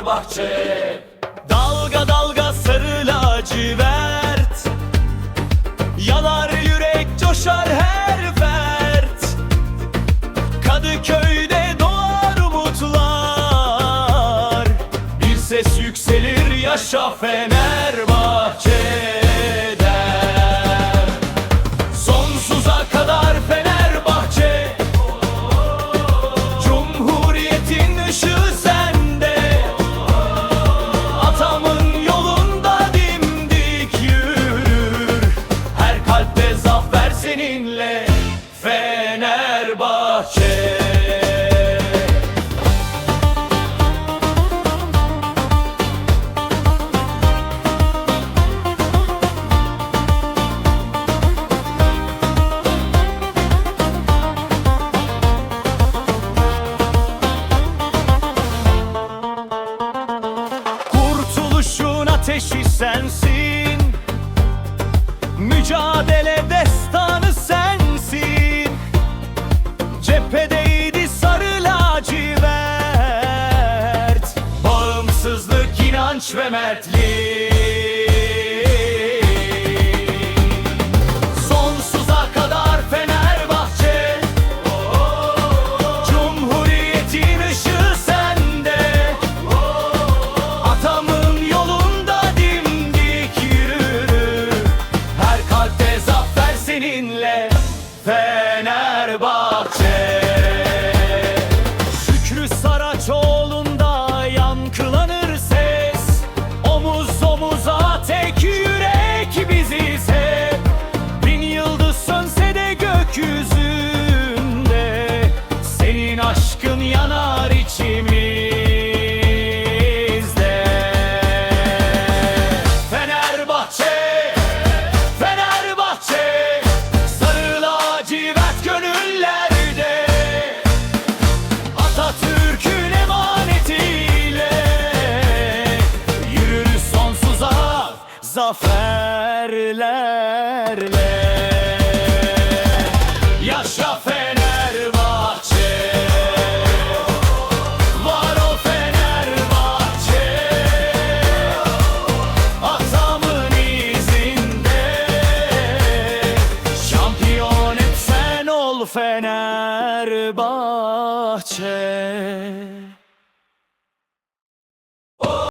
Fenerbahçe. Dalga dalga sarı lacivert. Yanar yürek coşar her fert. Kadıköy'de doğar umutlar. Bir ses yükselir yaşa Fenerbahçe Fenerbahçe Kurtuluşun sensin. Mücadele destanı sensin Cephedeydi sarı lacivert. Bağımsızlık, inanç ve mertlik. Sonsuza kadar Fenerbahçe. Cumhuriyetin sende. Atamın yolunda dimdik yürü. Her kalpte zafer seninle Fenerbahçe zaferlerle. Yaşa Fenerbahçe. Var o Fenerbahçe. Atamın izinde. Şampiyon hep sen ol Fenerbahçe.